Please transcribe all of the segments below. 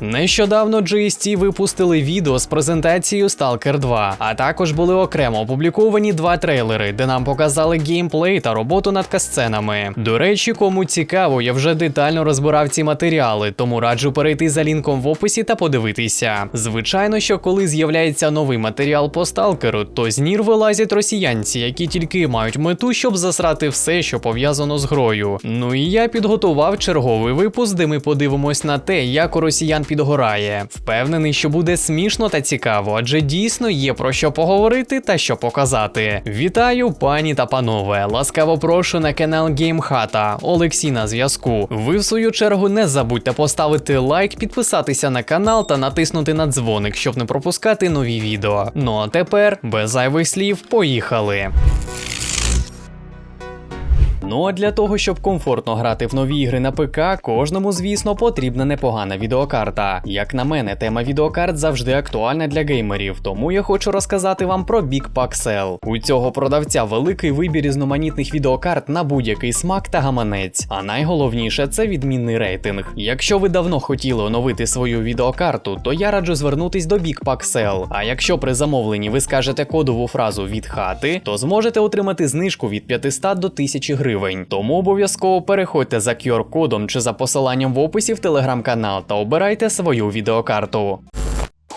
Нещодавно GST випустили відео з презентацією Stalker 2, а також були окремо опубліковані два трейлери, де нам показали геймплей та роботу над касценами. До речі, кому цікаво, я вже детально розбирав ці матеріали, тому раджу перейти за лінком в описі та подивитися. Звичайно, що коли з'являється новий матеріал по сталкеру, то з нір вилазять росіянці, які тільки мають мету, щоб засрати все, що пов'язано з грою. Ну і я підготував черговий випуск, де ми подивимось на те, як у росіян підгорає. Впевнений, що буде смішно та цікаво, адже дійсно є про що поговорити та що показати. Вітаю, пані та панове! Ласкаво прошу на канал Геймхата. Олексій на зв'язку. Ви в свою чергу не забудьте поставити лайк, підписатися на канал та натиснути на дзвоник, щоб не пропускати нові відео. Ну а тепер, без зайвих слів, поїхали. Ну а для того, щоб комфортно грати в нові ігри на ПК, кожному, звісно, потрібна непогана відеокарта. Як на мене, тема відеокарт завжди актуальна для геймерів, тому я хочу розказати вам про Big Pixel. У цього продавця великий вибір різноманітних відеокарт на будь-який смак та гаманець. А найголовніше це відмінний рейтинг. Якщо ви давно хотіли оновити свою відеокарту, то я раджу звернутись до Big Pixel. А якщо при замовленні ви скажете кодову фразу від хати, то зможете отримати знижку від 500 до 1000 гривень. Тому обов'язково переходьте за QR-кодом чи за посиланням в описі в телеграм-канал та обирайте свою відеокарту.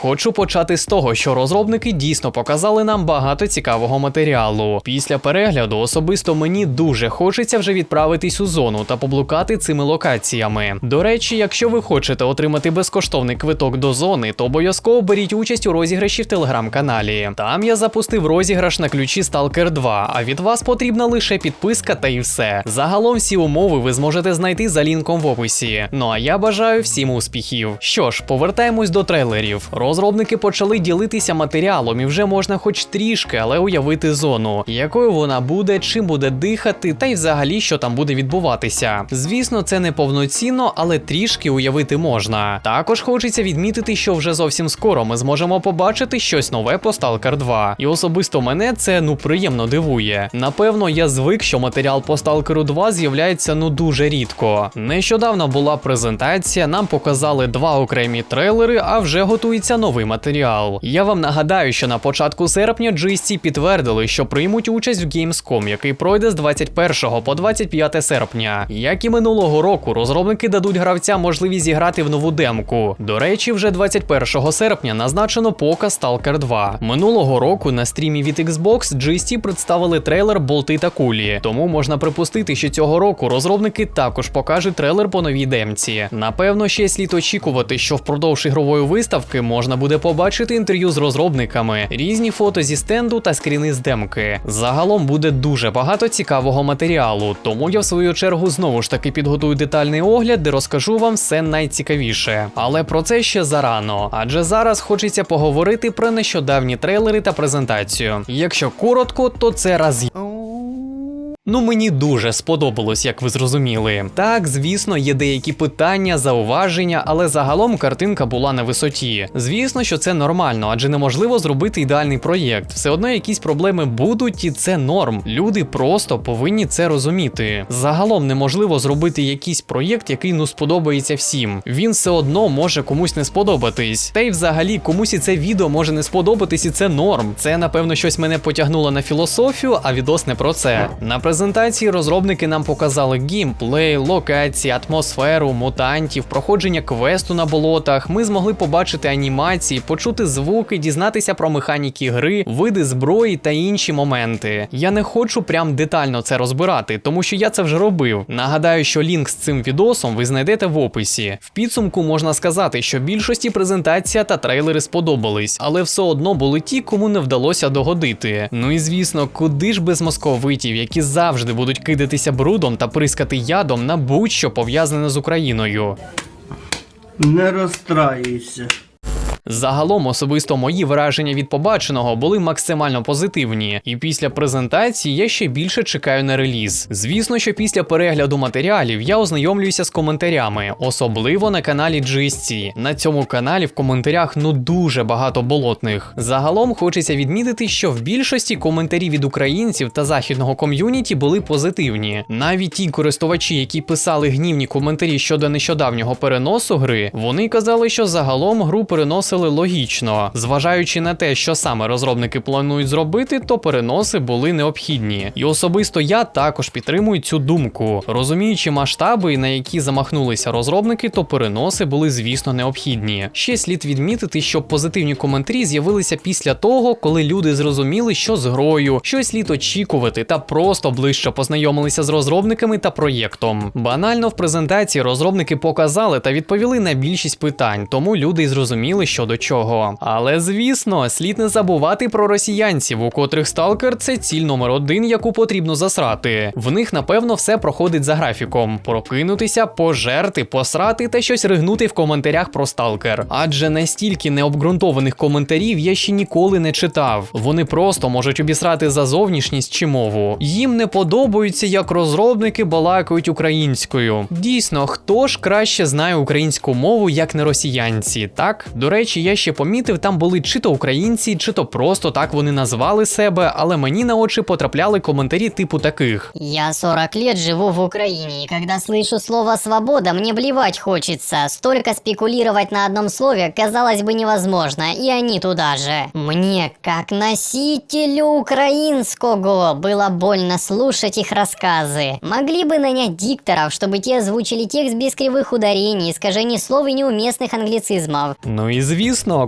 Хочу почати з того, що розробники дійсно показали нам багато цікавого матеріалу. Після перегляду особисто мені дуже хочеться вже відправитись у зону та поблукати цими локаціями. До речі, якщо ви хочете отримати безкоштовний квиток до зони, то обов'язково беріть участь у розіграші в телеграм-каналі. Там я запустив розіграш на ключі Stalker 2, а від вас потрібна лише підписка та і все. Загалом всі умови ви зможете знайти за лінком в описі. Ну а я бажаю всім успіхів. Що ж, повертаємось до трейлерів. Розробники почали ділитися матеріалом і вже можна хоч трішки, але уявити зону, якою вона буде, чим буде дихати, та й взагалі що там буде відбуватися. Звісно, це не повноцінно, але трішки уявити можна. Також хочеться відмітити, що вже зовсім скоро ми зможемо побачити щось нове по Stalker 2. І особисто мене це ну приємно дивує. Напевно, я звик, що матеріал по Stalker 2 з'являється ну дуже рідко. Нещодавно була презентація, нам показали два окремі трейлери, а вже готується новий матеріал. Я вам нагадаю, що на початку серпня GST підтвердили, що приймуть участь в Gamescom, який пройде з 21 по 25 серпня. Як і минулого року, розробники дадуть гравцям можливість зіграти в нову демку. До речі, вже 21 серпня назначено показ Stalker 2. Минулого року на стрімі від Xbox GST представили трейлер Болти та кулі. Тому можна припустити, що цього року розробники також покажуть трейлер по новій демці. Напевно, ще слід очікувати, що впродовж ігрової виставки можна буде побачити інтерв'ю з розробниками, різні фото зі стенду та скріни з демки. Загалом буде дуже багато цікавого матеріалу, тому я в свою чергу знову ж таки підготую детальний огляд, де розкажу вам все найцікавіше. Але про це ще зарано, адже зараз хочеться поговорити про нещодавні трейлери та презентацію. Якщо коротко, то це раз. Ну, мені дуже сподобалось, як ви зрозуміли. Так, звісно, є деякі питання, зауваження, але загалом картинка була на висоті. Звісно, що це нормально, адже неможливо зробити ідеальний проєкт. Все одно якісь проблеми будуть, і це норм. Люди просто повинні це розуміти. Загалом неможливо зробити якийсь проєкт, який ну сподобається всім. Він все одно може комусь не сподобатись. Та й взагалі комусь і це відео може не сподобатись, і це норм. Це напевно щось мене потягнуло на філософію, а відос не про це. На розробники нам показали геймплей, локації, атмосферу, мутантів, проходження квесту на болотах. Ми змогли побачити анімації, почути звуки, дізнатися про механіки гри, види зброї та інші моменти. Я не хочу прям детально це розбирати, тому що я це вже робив. Нагадаю, що лінк з цим відосом ви знайдете в описі. В підсумку можна сказати, що більшості презентація та трейлери сподобались, але все одно були ті, кому не вдалося догодити. Ну і звісно, куди ж без московитів, які завжди будуть кидатися брудом та прискати ядом на будь-що пов'язане з Україною. Не розстраюйся. Загалом особисто мої враження від побаченого були максимально позитивні, і після презентації я ще більше чекаю на реліз. Звісно, що після перегляду матеріалів я ознайомлююся з коментарями, особливо на каналі GSC. На цьому каналі в коментарях ну дуже багато болотних. Загалом хочеться відмітити, що в більшості коментарі від українців та західного ком'юніті були позитивні. Навіть ті користувачі, які писали гнівні коментарі щодо нещодавнього переносу гри, вони казали, що загалом гру переносили логічно. Зважаючи на те, що саме розробники планують зробити, то переноси були необхідні. І особисто я також підтримую цю думку. Розуміючи масштаби, на які замахнулися розробники, то переноси були, звісно, необхідні. Ще слід відмітити, що позитивні коментарі з'явилися після того, коли люди зрозуміли, що з грою, що слід очікувати, та просто ближче познайомилися з розробниками та проєктом. Банально в презентації розробники показали та відповіли на більшість питань, тому люди й зрозуміли, що до чого. Але звісно, слід не забувати про росіянців, у котрих сталкер це ціль номер один, яку потрібно засрати. В них, напевно, все проходить за графіком: прокинутися, пожерти, посрати та щось ригнути в коментарях про сталкер. Адже настільки необґрунтованих коментарів я ще ніколи не читав. Вони просто можуть обісрати за зовнішність чи мову. Їм не подобаються, як розробники балакають українською. Дійсно, хто ж краще знає українську мову, як не росіянці, так? До речі, я ще помітив, там були чи то українці, чи то просто так вони назвали себе, але мені на очі потрапляли коментарі типу таких. Я 40 лет живу в Украине, и когда слышу слово «свобода», мне блевать хочется. Столько спекулировать на одном слове, казалось бы, невозможно, и они туда же. Мне, как носителю украинского, было больно слушать их рассказы. Могли бы нанять дикторов, чтобы те озвучили текст без кривых ударений, искажений слов и неуместных англицизмов. Ну і звісно,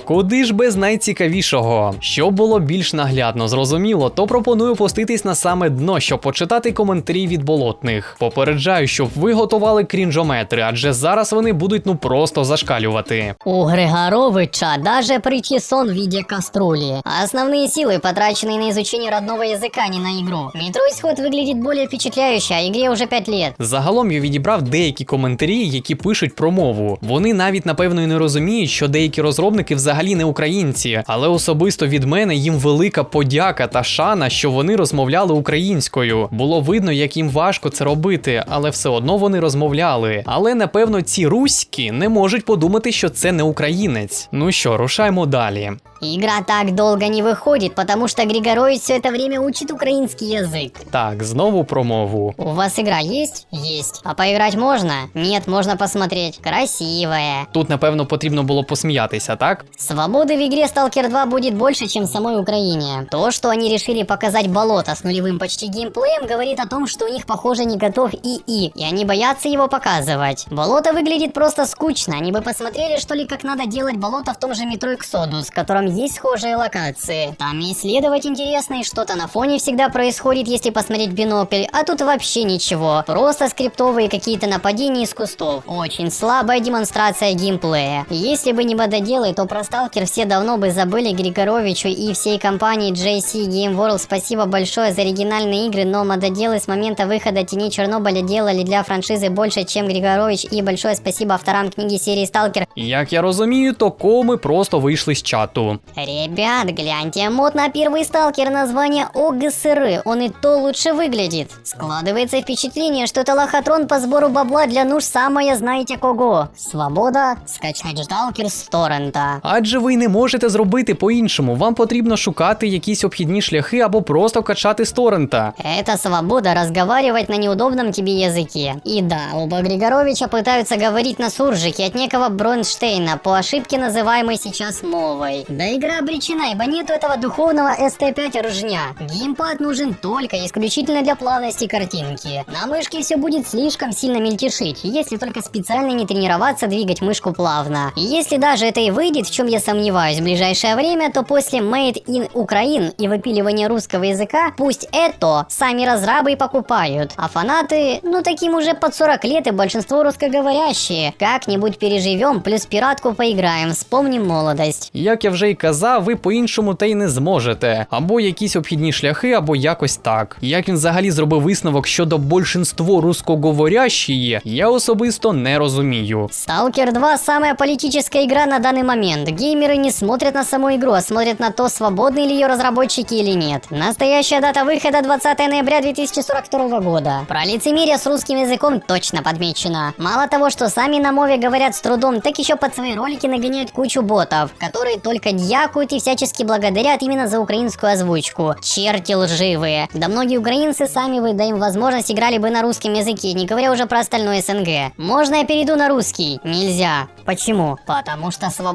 куди ж без найцікавішого. Щоб було більш наглядно зрозуміло, то пропоную пуститись на саме дно, щоб почитати коментарі від болотних. Попереджаю, щоб ви готували крінжометри, адже зараз вони будуть ну просто зашкалювати. У Григоровича даже причесон в виде кастрюли. Основные силы, потраченные на изучение родного языка, не на игру. Метро Исход выглядит более впечатляюще, а игре уже 5 лет. Загалом я відібрав деякі коментарі, які пишуть про мову. Вони навіть напевно і не розуміють, що деякі розробники взагалі не українці, але особисто від мене їм велика подяка та шана, що вони розмовляли українською. Було видно, як їм важко це робити, але все одно вони розмовляли. Але напевно ці руські не можуть подумати, що це не українець. Ну що, рушаймо далі. Игра так долго не выходит, потому что Григорович все это время учит украинский язык. Так, знову про мову. У вас игра есть? Есть. А поиграть можно? Нет, можно посмотреть. Красивая. Тут, напевно, потрібно було посміятися, Так? Свободы в игре Stalker 2 будет больше, чем в самой Украине. То, что они решили показать болото с нулевым почти геймплеем, говорит о том, что у них, похоже, не готов ИИ, и они боятся его показывать. Болото выглядит просто скучно, они бы посмотрели, что ли, как надо делать болото в том же метро Exodus, в котором есть схожие локации. Там исследовать интересно, и что-то на фоне всегда происходит, если посмотреть бинокль, а тут вообще ничего. Просто скриптовые какие-то нападения из кустов. Очень слабая демонстрация геймплея. Если бы не мододелы, то про Сталкер все давно бы забыли Григоровичу и всей компании JC Game World спасибо большое за оригинальные игры, но мододелы с момента выхода Тени Чернобыля делали для франшизы больше, чем Григорович, и большое спасибо авторам книги серии Сталкер. Як я розумію, то коми просто вийшли з чату. Ребят, гляньте, мод на первый Сталкер название ОГСР, он и то лучше выглядит. Складывается впечатление, что это лохотрон по сбору бабла для нужд самое знаете кого. Свобода скачать Сталкер с торрента. Адже ви не можете зробити по-іншому. Вам потрібно шукати якісь обхідні шляхи або просто качати з торрента. Это свобода разговаривать на неудобном тебе языке. И да, оба Григоровича пытаются говорить на суржике от некого Бронштейна, по ошибке называемой сейчас мовой. Да игра обречена, ибо нету этого духовного ST5 ружня. Геймпад нужен только и исключительно для плавности картинки. На мышке все будет слишком сильно мельтешить, если только специально не тренироваться двигать мышку плавно. И если даже это и выйдет, в чем я сомневаюсь в ближайшее время, то после Made in Ukraine и выпиливания русского языка, пусть это сами разрабы и покупают. А фанаты, ну таким уже под 40 лет и большинство русскоговорящие. Как-нибудь переживем, плюс пиратку поиграем, вспомним молодость. Як я вже й казав, ви по-іншому та й не зможете. Або якісь обхідні шляхи, або якось так. Як він взагалі зробив висновок щодо большинство русскоговорящие, я особисто не розумію. Сталкер 2 самая политическая игра на данный Момент. Геймеры не смотрят на саму игру, а смотрят на то, свободны ли ее разработчики или нет. Настоящая дата выхода 20 ноября 2042 года. Про лицемерие с русским языком точно подмечено. Мало того, что сами на мове говорят с трудом, так еще под свои ролики нагоняют кучу ботов, которые только дьякают и всячески благодарят именно за украинскую озвучку. Черти лживые. Да многие украинцы сами бы, да им возможность, играли бы на русском языке, не говоря уже про остальное СНГ. Можно я перейду на русский? Нельзя. Почему? Потому что свобода.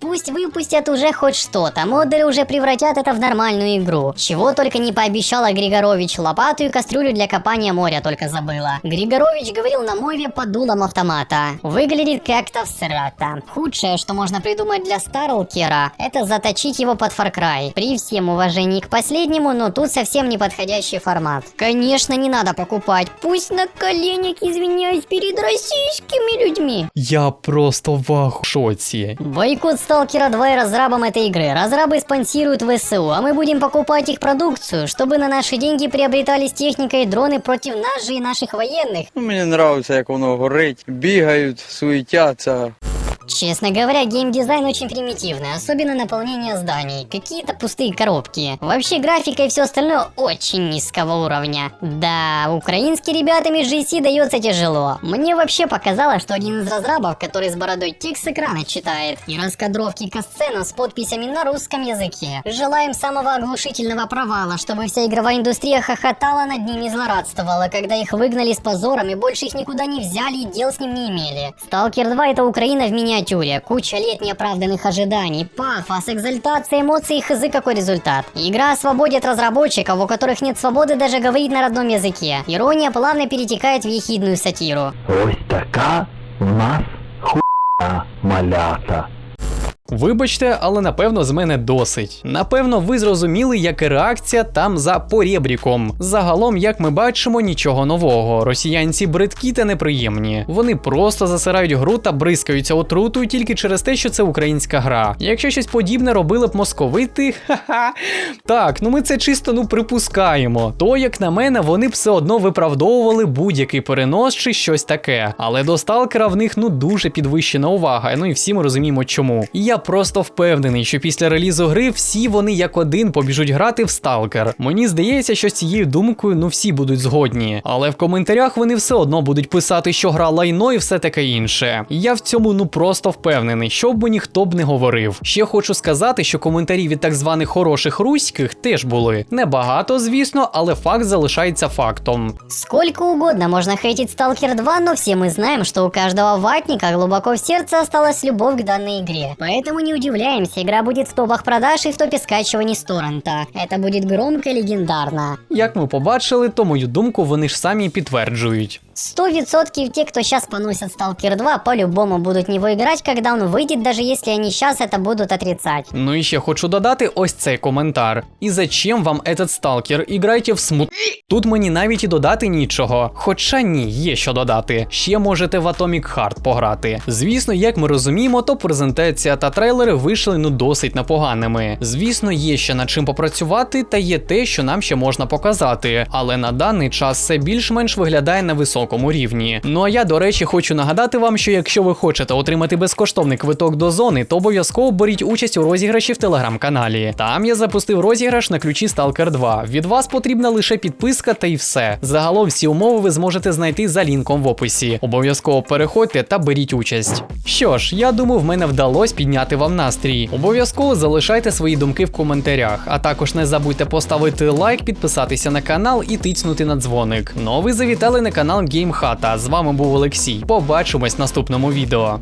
Пусть выпустят уже хоть что-то, модеры уже превратят это в нормальную игру. Чего только не пообещала Григорович, лопату и кастрюлю для копания моря только забыла. Григорович говорил на мове под дулом автомата. Выглядит как-то всрато. Худшее, что можно придумать для Старлкера, это заточить его под Far Cry. При всем уважении к последнему, но тут совсем неподходящий формат. Конечно, не надо покупать. Пусть на коленях извиняюсь перед российскими людьми. Я просто в шоці. Бойкот Сталкера 2 и разрабам этой игры. Разрабы спонсируют ВСУ, а мы будем покупать их продукцию, чтобы на наши деньги приобретались техника и дроны против нас же и наших военных. Ну, Мені подобається, як воно горить, бігають, суетяться. Честно говоря, геймдизайн очень примитивный, особенно наполнение зданий. Какие-то пустые коробки. Вообще графика и все остальное очень низкого уровня. Да, украинским ребятам из GC дается тяжело. Мне вообще показалось, что один из разрабов, который с бородой текст с экрана читает, и раскадровки касценов с подписями на русском языке. Желаем самого оглушительного провала, чтобы вся игровая индустрия хохотала над ними и злорадствовала, когда их выгнали с позором и больше их никуда не взяли и дел с ним не имели. Сталкер 2 это Украина в миниатюре. Куча лет неоправданных ожиданий, пафос, экзальтация, эмоции и хз какой результат. Игра о свободе от разработчиков, у которых нет свободы даже говорить на родном языке. Ирония плавно перетекает в ехидную сатиру. Ось така в нас хуйня малята. Вибачте, але напевно з мене досить. Напевно, ви зрозуміли, яка реакція там за порєбріком. Загалом, як ми бачимо, нічого нового. Росіянці бридкі та неприємні. Вони просто засирають гру та бризкаються отрутою тільки через те, що це українська гра. Якщо щось подібне робили б московити, ха-ха. Так, ну ми це чисто ну припускаємо. То, як на мене, вони б все одно виправдовували будь-який перенос чи щось таке. Але до сталкера в них ну дуже підвищена увага. Ну і всі ми розуміємо, чому. І просто впевнений, що після релізу гри всі вони як один побіжуть грати в сталкер. Мені здається, що з цією думкою ну всі будуть згодні. Але в коментарях вони все одно будуть писати, що гра лайно і все таке інше. Я в цьому ну просто впевнений, що б мені хто б не говорив. Ще хочу сказати, що коментарі від так званих хороших руських теж були. Небагато, звісно, але факт залишається фактом. Сколько угодно можно хейтить Сталкер 2, но все мы знаем, что у каждого ватника глубоко в сердце осталась любовь к данной игре. Поэтому не удивляемся, игра будет в топах продаж и в топе скачиваний з торрента. Это будет громко легендарно. Як ми побачили, то мою думку вони ж самі підтверджують. 100% те, кто сейчас поносят Сталкер 2, по-любому будут в него играть, когда он выйдет, даже если они сейчас это будут отрицать. Ну і ще хочу додати ось цей коментар. І зачем вам этот сталкер? Іграйте в смут. Тут мені навіть і додати нічого. Хоча ні, є що додати. Ще можете в Atomic Heart пограти. Звісно, як ми розуміємо, то презентація та трейлери вийшли ну досить непоганими. Звісно, є ще над чим попрацювати, та є те, що нам ще можна показати. Але на даний час все більш-менш виглядає на високому рівні. Ну а я, до речі, хочу нагадати вам, що якщо ви хочете отримати безкоштовний квиток до зони, то обов'язково беріть участь у розіграші в телеграм-каналі. Там я запустив розіграш на ключі Stalker 2. Від вас потрібна лише підписка та й все. Загалом всі умови ви зможете знайти за лінком в описі. Обов'язково переходьте та беріть участь. Що ж, я думаю, в мене вдалося підняти вам настрій. Обов'язково залишайте свої думки в коментарях, а також не забудьте поставити лайк, підписатися на канал і тицнути на дзвоник. Ну а ви завітали на канал Геймхата. З вами був Олексій. Побачимось в наступному відео.